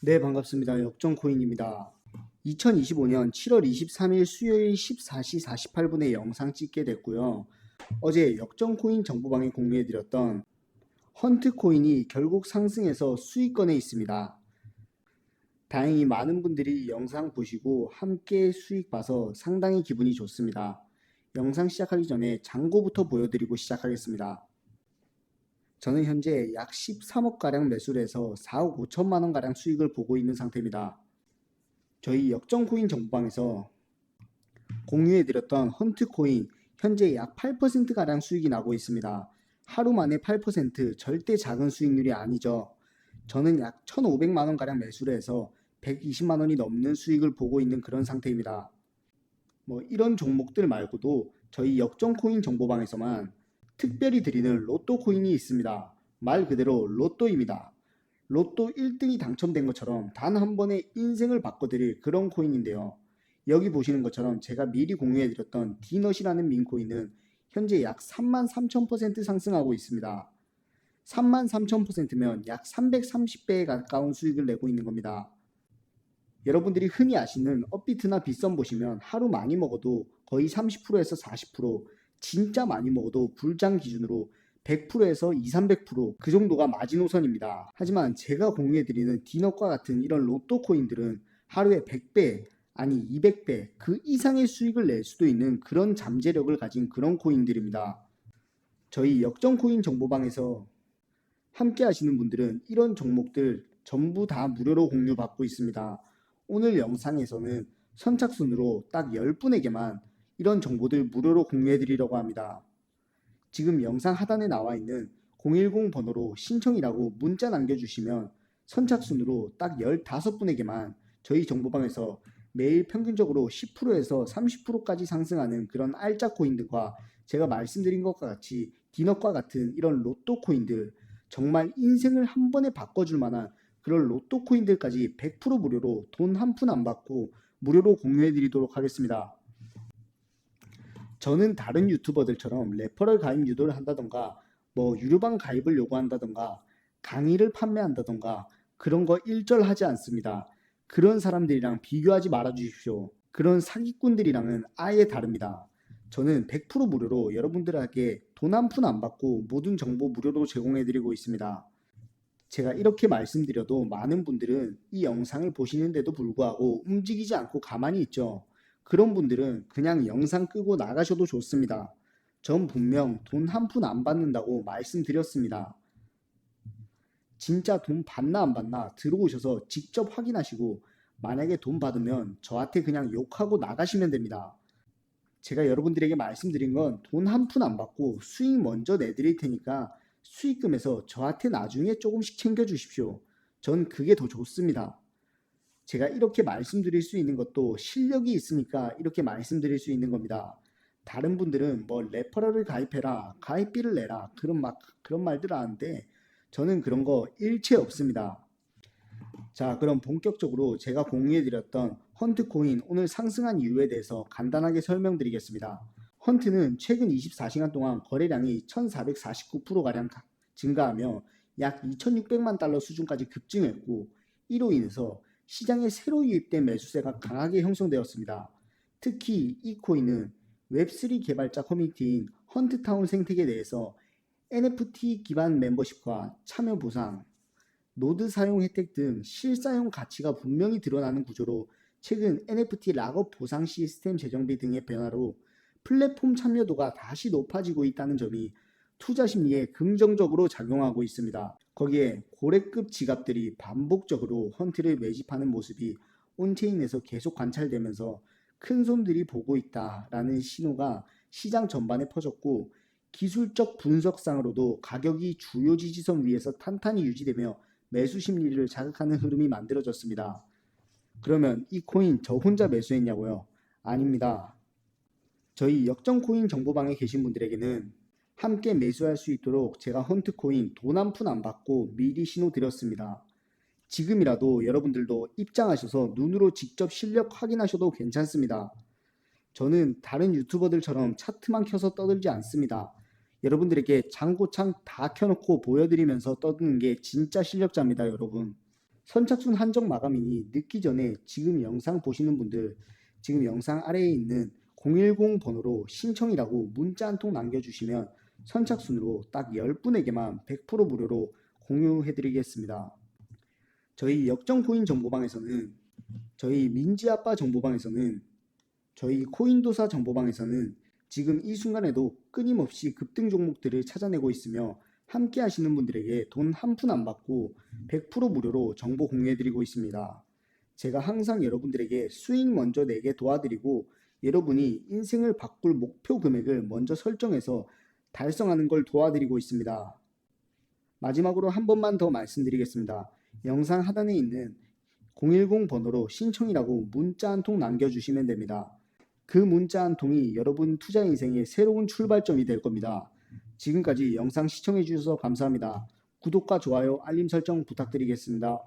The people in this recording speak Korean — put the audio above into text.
네, 반갑습니다. 역전 코인입니다. 2025년 7월 23일 수요일 14시 48분에 영상 찍게 됐고요. 어제 역전 코인 정보방에 공유해드렸던 헌트 코인이 결국 상승해서 수익권에 있습니다. 다행히 많은 분들이 이 영상 보시고 함께 수익 봐서 상당히 기분이 좋습니다. 영상 시작하기 전에 잔고부터 보여드리고 시작하겠습니다. 저는 현재 약 13억 가량 매수를 해서 4억 5천만 원 가량 수익을 보고 있는 상태입니다. 저희 역전코인 정보방에서 공유해드렸던 헌트코인 현재 약 8% 가량 수익이 나고 있습니다. 하루 만에 8% 절대 작은 수익률이 아니죠. 저는 약 1,500만 원 가량 매수를 해서 120만 원이 넘는 수익을 보고 있는 그런 상태입니다. 뭐 이런 종목들 말고도 저희 역전코인 정보방에서만 특별히 드리는 로또 코인이 있습니다. 말 그대로 로또입니다. 로또 1등이 당첨된 것처럼 단 한 번에 인생을 바꿔드릴 그런 코인인데요. 여기 보시는 것처럼 제가 미리 공유해드렸던 디넛이라는 민코인은 현재 약 3만 3천% 상승하고 있습니다. 3만 3천 %면 약 330배에 가까운 수익을 내고 있는 겁니다. 여러분들이 흔히 아시는 업비트나 빗썸 보시면 하루 많이 먹어도 거의 30%에서 40% 진짜 많이 먹어도 불장 기준으로 100%에서 2, 300%그 정도가 마지노선입니다. 하지만 제가 공유해드리는 디넛과 같은 이런 로또 코인들은 하루에 100배 아니 200배 그 이상의 수익을 낼 수도 있는 그런 잠재력을 가진 그런 코인들입니다. 저희 역전 코인 정보방에서 함께 하시는 분들은 이런 종목들 전부 다 무료로 공유받고 있습니다. 오늘 영상에서는 선착순으로 딱 10분에게만 이런 정보들 무료로 공유해 드리려고 합니다. 지금 영상 하단에 나와 있는 010 번호로 신청이라고 문자 남겨주시면 선착순으로 딱 15분에게만 저희 정보방에서 매일 평균적으로 10%에서 30%까지 상승하는 그런 알짜 코인들과 제가 말씀드린 것과 같이 디넛과 같은 이런 로또 코인들 정말 인생을 한 번에 바꿔줄 만한 그런 로또 코인들까지 100% 무료로 돈 한 푼 안 받고 무료로 공유해 드리도록 하겠습니다. 저는 다른 유튜버들처럼 레퍼럴 가입 유도를 한다던가 뭐 유료방 가입을 요구한다던가 강의를 판매한다던가 그런 거 일절하지 않습니다. 그런 사람들이랑 비교하지 말아 주십시오. 그런 사기꾼들이랑은 아예 다릅니다. 저는 100% 무료로 여러분들에게 돈 한 푼 안 받고 모든 정보 무료로 제공해 드리고 있습니다. 제가 이렇게 말씀드려도 많은 분들은 이 영상을 보시는데도 불구하고 움직이지 않고 가만히 있죠. 그런 분들은 그냥 영상 끄고 나가셔도 좋습니다. 전 분명 돈 한 푼 안 받는다고 말씀드렸습니다. 진짜 돈 받나 안 받나 들어오셔서 직접 확인하시고 만약에 돈 받으면 저한테 그냥 욕하고 나가시면 됩니다. 제가 여러분들에게 말씀드린 건 돈 한 푼 안 받고 수익 먼저 내드릴 테니까 수익금에서 저한테 나중에 조금씩 챙겨주십시오. 전 그게 더 좋습니다. 제가 이렇게 말씀드릴 수 있는 것도 실력이 있으니까 이렇게 말씀드릴 수 있는 겁니다. 다른 분들은 뭐 레퍼럴을 가입해라, 가입비를 내라 그런 막 그런 말들 하는데 저는 그런 거 일체 없습니다. 자, 그럼 본격적으로 제가 공유해드렸던 헌트 코인 오늘 상승한 이유에 대해서 간단하게 설명드리겠습니다. 헌트는 최근 24시간 동안 거래량이 1449%가량 증가하며 약 2600만 달러 수준까지 급증했고 이로 인해서 시장에 새로 유입된 매수세가 강하게 형성되었습니다. 특히 이 코인은 웹3 개발자 커뮤니티인 헌트타운 생태계 내에서 NFT 기반 멤버십과 참여 보상, 노드 사용 혜택 등 실사용 가치가 분명히 드러나는 구조로 최근 NFT 락업 보상 시스템 재정비 등의 변화로 플랫폼 참여도가 다시 높아지고 있다는 점이 투자 심리에 긍정적으로 작용하고 있습니다. 거기에 고래급 지갑들이 반복적으로 헌트를 매집하는 모습이 온체인에서 계속 관찰되면서 큰 손들이 보고 있다라는 신호가 시장 전반에 퍼졌고 기술적 분석상으로도 가격이 주요 지지선 위에서 탄탄히 유지되며 매수 심리를 자극하는 흐름이 만들어졌습니다. 그러면 이 코인 저 혼자 매수했냐고요? 아닙니다. 저희 역전 코인 정보방에 계신 분들에게는 함께 매수할 수 있도록 제가 헌트코인 돈 한 푼 안 받고 미리 신호 드렸습니다. 지금이라도 여러분들도 입장하셔서 눈으로 직접 실력 확인하셔도 괜찮습니다. 저는 다른 유튜버들처럼 차트만 켜서 떠들지 않습니다. 여러분들에게 장고창 다 켜놓고 보여드리면서 떠드는 게 진짜 실력자입니다, 여러분. 선착순 한정 마감이니 늦기 전에 지금 영상 보시는 분들 지금 영상 아래에 있는 010 번호로 신청이라고 문자 한 통 남겨주시면 선착순으로 딱 10분에게만 100% 무료로 공유해드리겠습니다. 저희 역정 코인 정보방에서는 저희 민지 아빠 정보방에서는 저희 코인도사 정보방에서는 지금 이 순간에도 끊임없이 급등 종목들을 찾아내고 있으며 함께 하시는 분들에게 돈 한 푼 안 받고 100% 무료로 정보 공유해드리고 있습니다. 제가 항상 여러분들에게 수익 먼저 내게 도와드리고 여러분이 인생을 바꿀 목표 금액을 먼저 설정해서 달성하는 걸 도와드리고 있습니다. 마지막으로 한 번만 더 말씀드리겠습니다. 영상 하단에 있는 010 번호로 신청이라고 문자 한 통 남겨주시면 됩니다. 그 문자 한 통이 여러분 투자 인생의 새로운 출발점이 될 겁니다. 지금까지 영상 시청해 주셔서 감사합니다. 구독과 좋아요, 알림 설정 부탁드리겠습니다.